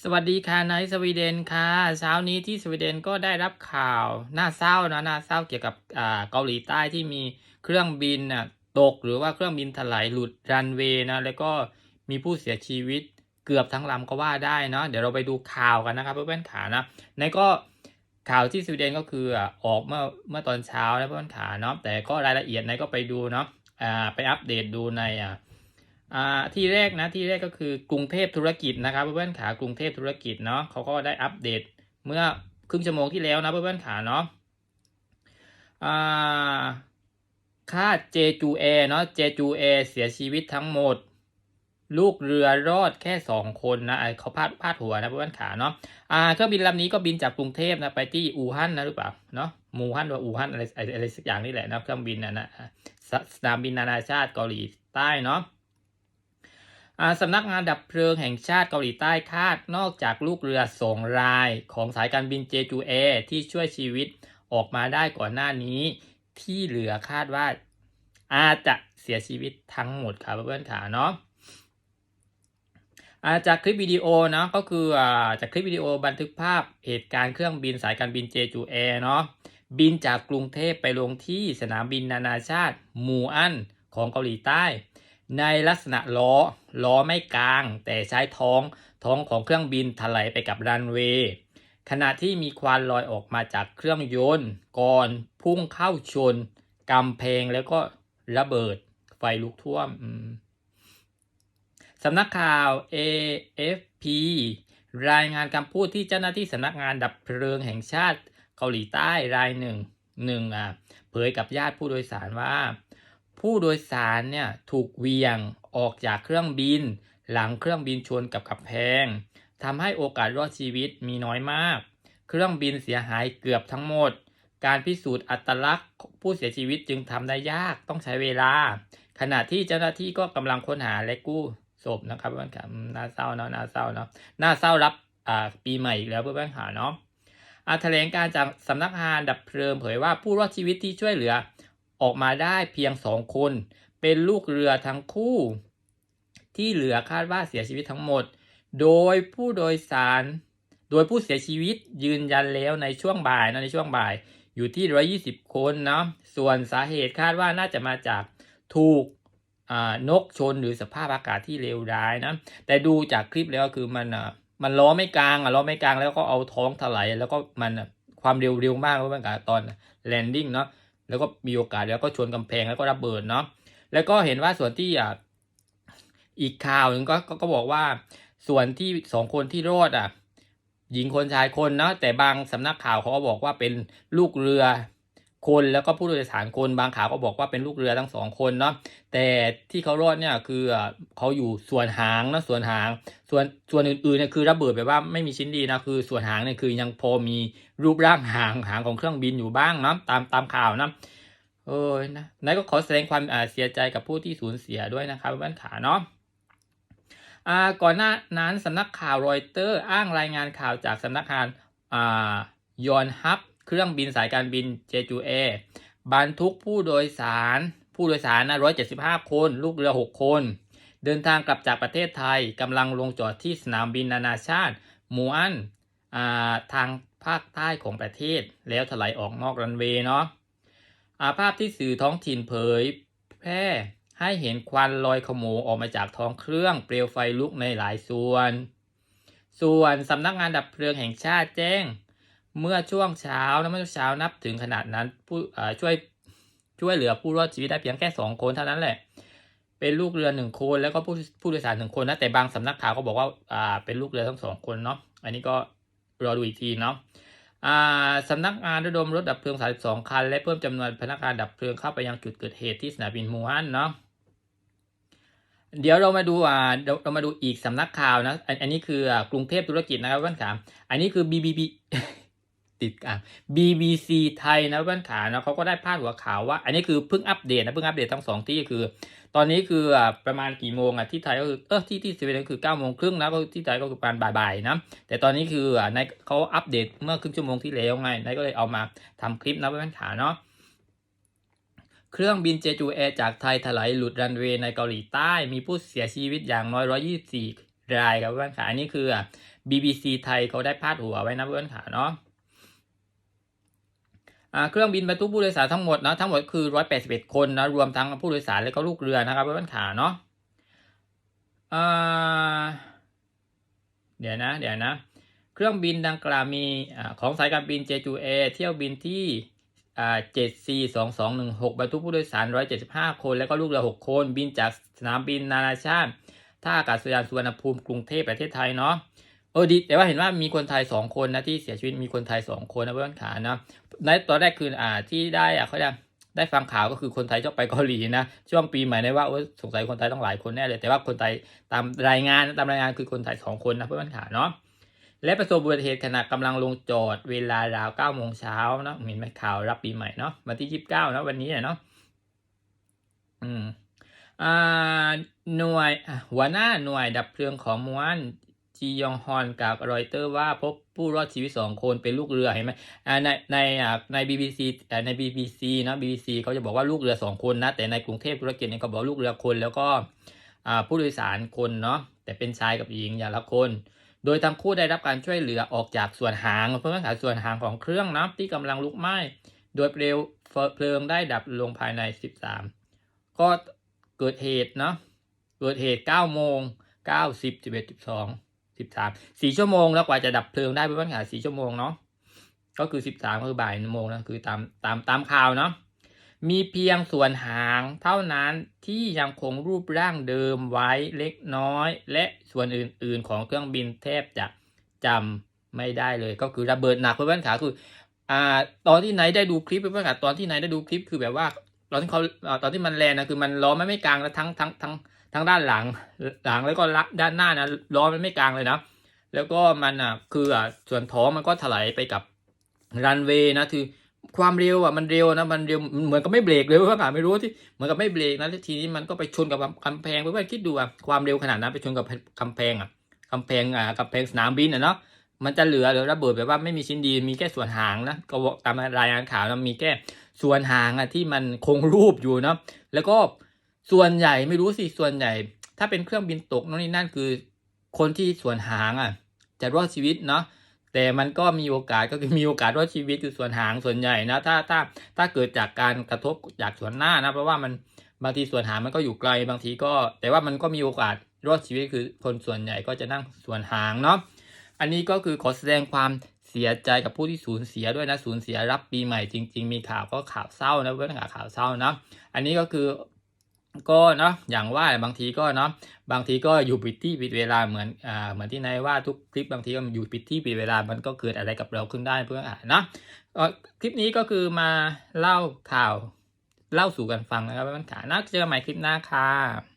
สวัสดีค่ะนายสวีเดนค่ะ เช้านี้ที่สวีเดนก็ได้รับข่าวน่าเศร้านะน่าเศร้าเกี่ยวกับอ่าเกาหลีใต้ที่มีเครื่องบินน่ะตกหรือว่าเครื่องบินถลายหลุดรันเวย์นะแล้วก็มีผู้เสียชีวิตเกือบทั้งลำก็ว่าได้เนาะเดี๋ยวเราไปดูข่าวกันนะครับเพื่อนๆขานะในก็ข่าวที่สวีเดนก็คืออะออกเมื่อเมื่อตอนเช้านะเพื่อนๆขาเนาะแต่ก็รายละเอียดในก็ไปดูเนาะอ่าไปอัปเดตดูในอ่าอ่า ที่แรกนะที่แรกก็คือกรุงเทพธุรกิจนะครับเพื่อนๆขากรุงเทพธุรกิจเนาะเขาก็ได้อัปเดตเมื่อครึ่งชั่วโมงที่แล้วนะเพื่อนๆขาเนาะอ่าค่าเจจูเอเนาะเจจูเอเสียชีวิตทั้งหมด ลูกเรือรอดแค่สองคนนะเขาพาดพาดหัวนะเพื่อนขาเนาะอ่าเครื่องบินลำนี้ก็บินจากกรุงเทพนะไปที่อู่ฮั่นนะหรือเปล่าเนาะมูฮั่นหรืออู่ฮั่นอะไรอะไรสักอย่างนี่แหละนะเครื่องบินนะนะสนามบินนานาชาติเกาหลีใต้เนาะ สำนักงานดับเพลิงแห่งชาติเกาหลีใต้คาดนอกจากลูกเรือสองรายของสายการบินเจจูเอที่ช่วยชีวิตออกมาได้ก่อนหน้านี้ ที่เหลือคาดว่าอาจจะเสียชีวิตทั้งหมดครับเพื่อนๆขาเนาะาจากคลิปวิดีโอเนาะก็คืออาจากคลิปวิดีโอบันทึกภาพเหตุการณ์เครื่องบินสายการบินเจจูเอเนาะบินจากกรุงเทพไปลงที่สนามบินนานาชาติ มูอันของเกาหลีใต้ ในลักษณะล้อ ล้อไม่กลาง แต่ใช้ท้องท้องของเครื่องบินถลายไปกับรันเวย์ขณะที่มีควันลอยออกมาจากเครื่องยนต์ก่อนพุ่งเข้าชนกำแพงแล้วก็ระเบิดไฟลุกท่วมมสำนักข่าว AFP รายงานคำพูดที่เจ้าหน้าที่สำนักงานดับเพลิงแห่งชาติเกาหลีใต้รายหนึ่งหนึ่งอะเผยกับญาติผู้โดยสารว่า ผู้โดยสารเนี่ยถูกเวียงออกจากเครื่องบิน หลังเครื่องบินชนกับกำแพงทำให้โอกาสรอดชีวิตมีน้อยมาก เครื่องบินเสียหายเกือบทั้งหมด การพิสูจน์อัตลักษณ์ ผู้เสียชีวิตจึงทำได้ยากต้องใช้เวลา ขณะที่เจ้าหน้าที่ก็กำลังค้นหาและกู้ศพนะครับเพื่อนครับน่าเศร้าเนาะน่าเศร้าเนาะน่าเศร้ารับปีใหม่อีกแล้วเพื่อนๆค่ะเนาะอาแถลงการจากสำนักงานดับเพลิงเผยว่าผู้รอดชีวิตที่ช่วยเหลือ ออกมาได้เพียงสองคน เป็นลูกเรือทั้งคู่ ที่เหลือคาดว่าเสียชีวิตทั้งหมด โดยผู้โดยสาร โดยผู้เสียชีวิตยืนยันแล้วในช่วงบ่ายนะในช่วงบ่ายอยู่ที่ 120 คนเนาะส่วนสาเหตุคาดว่าน่าจะมาจากถูกนกชนหรือสภาพอากาศที่เลวร้ายนะแต่ดูจากคลิปแล้วคือมันอะมันล้อไม่กลางอะล้อไม่กลางแล้วก็เอาท้องถลายแล้วก็มันความเร็วเร็วมากเลยมันกับตอนแลนดิ้งเนาะ แล้วก็มีโอกาสแล้วก็ชนกำแพงแล้วก็ระเบิดเนาะแล้วก็เห็นว่าส่วนที่อะอีกข่าวหนึ่งก็ก็ก็บอกว่าส่วนที่สองคนที่รอดอะ หญิงคนชายคนเนาะแต่บางสำนักข่าวเขาก็บอกว่าเป็นลูกเรือคนแล้วก็ผู้โดยสารคนบางข่าวก็บอกว่าเป็นลูกเรือทั้งสองคนเนาะแต่ที่เขารอดเนี่ยคืออะเขาอยู่ส่วนหางนะส่วนหาง ส่วนส่วนอื่นๆเนี่ยคือระเบิดแบบว่าไม่มีชิ้นดีนะคือส่วนหางเนี่ยคือยังพอมี รูปร่างหางหางของเครื่องบินอยู่บ้างเนาะตามตามข่าวนะเออนะนายก็ขอแสดงความเสียใจกับผู้ที่สูญเสียด้วยนะครับบ้านขาเนาะก่อนหน้านั้นสำนักข่าวรอยเตอร์อ้างรายงานข่าวจากสำนักงานยอนฮับ เครื่องบินสายการบินเจจูเอบรรทุกผู้โดยสาร ผู้โดยสารนะ175 คน ลูกเรือ 6 คน เดินทางกลับจากประเทศไทยกำลังลงจอดที่สนามบินนานาชาติ มูอัน ทางภาคใต้ของประเทศแล้วถลายออกนอกรันเวย์เนาะภาพที่สื่อท้องถิ่นเผยแพร่ให้เห็นควันลอยขโมงออกมาจากท้องเครื่องเปลวไฟลุกในหลายส่วน ส่วนสำนักงานดับเพลิงแห่งชาติแจ้ง เมื่อช่วงเช้านะเมื่อเช้านับถึงขนาดนั้นผู้ช่วยช่วยเหลือผู้รอดชีวิตได้เพียงแค่สองคนเท่านั้นแหละ เป็นลูกเรือหนึ่งคนแล้วก็ผู้ผู้โดยสารหนึ่งคนนะแต่บางสำนักข่าวก็บอกว่าอ่าเป็นลูกเรือทั้งสองคนเนาะอันนี้ก็ รอดูอีกทีเนาะสำนักงานระดมรถดับเพลิง 32 คัน และเพิ่มจำนวนพนักงานดับเพลิงเข้าไปยังจุดเกิดเหตุที่สนามบินมูฮันเนาะเดี๋ยวเรามาดูอ่าเรามาดูอีกสำนักข่าวนะ อันนี้คือกรุงเทพธุรกิจนะครับว่านขาอันนี้คือ BBB ติดอะ BBC ไทยนะบ้านขานะเขาก็ได้พาดหัวข่าวว่า อันนี้คือเพิ่งอัปเดตนะเพิ่งอัปเดตทั้งสองที่คือ ตอนนี้คือประมาณกี่โมงอะที่ไทยก็คือเออที่ที่สวีเดนคือเก้าโมงครึ่งนะก็ที่ไทยก็คือประมาณบ่ายๆนะแต่ตอนนี้คืออะในเขาอัปเดตเมื่อครึ่งชั่วโมงที่แล้วไงนายก็เลยเอามาทำคลิปนะบ้านขาเนาะเครื่องบินเจจูแอร์จากไทยถลายหลุดรันเวย์ในเกาหลีใต้ มีผู้เสียชีวิตอย่างน้อย 124 รายครับเพื่อนขาอันนี้คืออะ BBC ไทยเขาได้พาดหัวไว้นะเพื่อนขาเนาะอ่า เครื่องบินบรรทุกผู้โดยสารทั้งหมดนะทั้งหมดคือ181คนนะรวมทั้งผู้โดยสารและก็ลูกเรือนะครับเพื่อนขาเนาะอ่าเดี๋ยวนะ เดี๋ยวนะ เครื่องบินดังกล่าวมีอของสายการบิน Jeju Air เที่ยวบินที่อ่า 7C 2 2 1 6บรรทุกผู้โดยสาร175คน แล้วก็ลูกเรือ6คน บินจากสนามบินนานาชาติท่าอากาศยานสุวรรณภูมิกรุงเทพประเทศไทยเนาะเออดีแต่ว่าเห็นว่ามีคนไทย2คนนะที่เสียชีวิตมีคนไทย2คนนะเพื่อนขานะ ในตอนแรกคืออ่าที่ได้อะเขาจะได้ฟังข่าวก็คือคนไทยชอบไปเกาหลีนะช่วงปีใหม่ในว่าโอ้สงสัยคนไทยต้องหลายคนแน่เลย แต่ว่าคนไทยตามรายงานตามรายงานคือคนไทยสองคนนะเพื่อนขาเนาะและประสบอุบัติเหตุขณะกำลังลงจอดเวลาราว9โมงเช้าเนาะเห็นไหมข่าวรับปีใหม่เนาะวันที่29นะวันนี้เนาะอืมอ่าหน่วยหัวหน้าหน่วยดับเพลิงของมวน จียองฮอนกับรอยเตอร์ว่าพบผู้รอดชีวิตสองคนเป็นลูกเรือเห็นไหมอ่าในในอ่าใน BBC อ่าใน BBC นะ BBC เขาจะบอกว่าลูกเรือสองคนนะ แต่ในกรุงเทพธุรกิจเนี่ยเขาบอกลูกเรือคนแล้วก็ผู้โดยสารคนเนาะแต่เป็นชายกับหญิงอย่างละคน โดยทั้งคู่ได้รับการช่วยเหลือออกจากส่วนหางเพื่อหาส่วนหางของเครื่องนะที่กำลังลุกไหม้โดยเปลวเพลิงได้ดับลงภายใน 13 ก็เกิดเหตุเนาะเกิดเหตุ9โมง9 10 11 12 13 4ชั่วโมงแล้วกว่าจะดับเพลิงได้เป็นปัญหา4ชั่วโมงเนาะก็คือ13ก็คือบ่ายโมงนะคือตามตามตามข่าวเนาะมีเพียงส่วนหางเท่านั้นที่ยังคงรูปร่างเดิมไว้เล็กน้อย และส่วนอื่น ๆ ของเครื่องบินแทบจะจำไม่ได้เลย ก็คือระเบิดหนักเพื่อนๆขาคืออ่าตอนที่ไหนได้ดูคลิปเพื่อนๆขาตอนที่ไหนได้ดูคลิปคือแบบว่าตอนที่เขาตอนที่มันแลนนะคือมันล้อไมันไม่กลางแล้วทั้งทั้งทั้ง ทั้งด้านหลังหลังแล้วก็ละด้านหน้านะล้อมันไม่กลางเลยนะ แล้วก็มันอะคืออะส่วนท้องมันก็ถลายไปกับรันเวย์นะคือความเร็วอะมันเร็วนะมันเร็วเหมือนกับไม่เบรกเลยว่าขาไม่รู้ที่เหมือนกับไม่เบรกนะแล้วทีนี้มันก็ไปชนกับกำแพงเพื่อนคิดดูอะความเร็วขนาดนั้นไปชนกับกำแพงอะกำแพงอะกำแพงสนามบินอะเนาะมันจะเหลือหรือระเบิดแบบว่าไม่มีชิ้นดีมีแค่ส่วนหางนะก็ตามรายงานข่าวนะมีแค่ส่วนหางอะที่มันคงรูปอยู่เนาะแล้วก็ ส่วนใหญ่ไม่รู้สิส่วนใหญ่ ถ้าเป็นเครื่องบินตกนั่นนี่นั่นคือ คนที่ส่วนหางอะ จะรอดชีวิตเนาะแต่มันก็มีโอกาสก็คือมีโอกาสรอดชีวิตคือส่วนหางส่วนใหญ่นะถ้าถ้าถ้าเกิดจากการกระทบจากส่วนหน้านะเพราะว่ามันบางทีส่วนหางมันก็อยู่ไกลบางทีก็ แต่ว่ามันก็มีโอกาสรอดชีวิตคือคนส่วนใหญ่ก็จะนั่งส่วนหางเนาะอันนี้ก็คือขอแสดงความเสียใจกับผู้ที่สูญเสียด้วยนะสูญเสียรับปีใหม่จริง ๆ มีข่าวก็ข่าวเศร้านะเพื่อนข่าวเศร้านะอันนี้ก็คือ ก็เนาะอย่างว่าบางทีก็เนาะบางทีก็อยู่ปิดที่ปิดเวลาเหมือนอ่าเหมือนที่นายว่าทุกคลิปบางทีก็อยู่ปิดที่ปิดเวลามันก็เกิดอะไรกับเราขึ้นได้เพื่อนอ่านนะคลิปนี้ก็คือมาเล่าข่าวเล่าสู่กันฟังนะครับเพื่อนขานักเจอใหม่คลิปหน้าค่ะ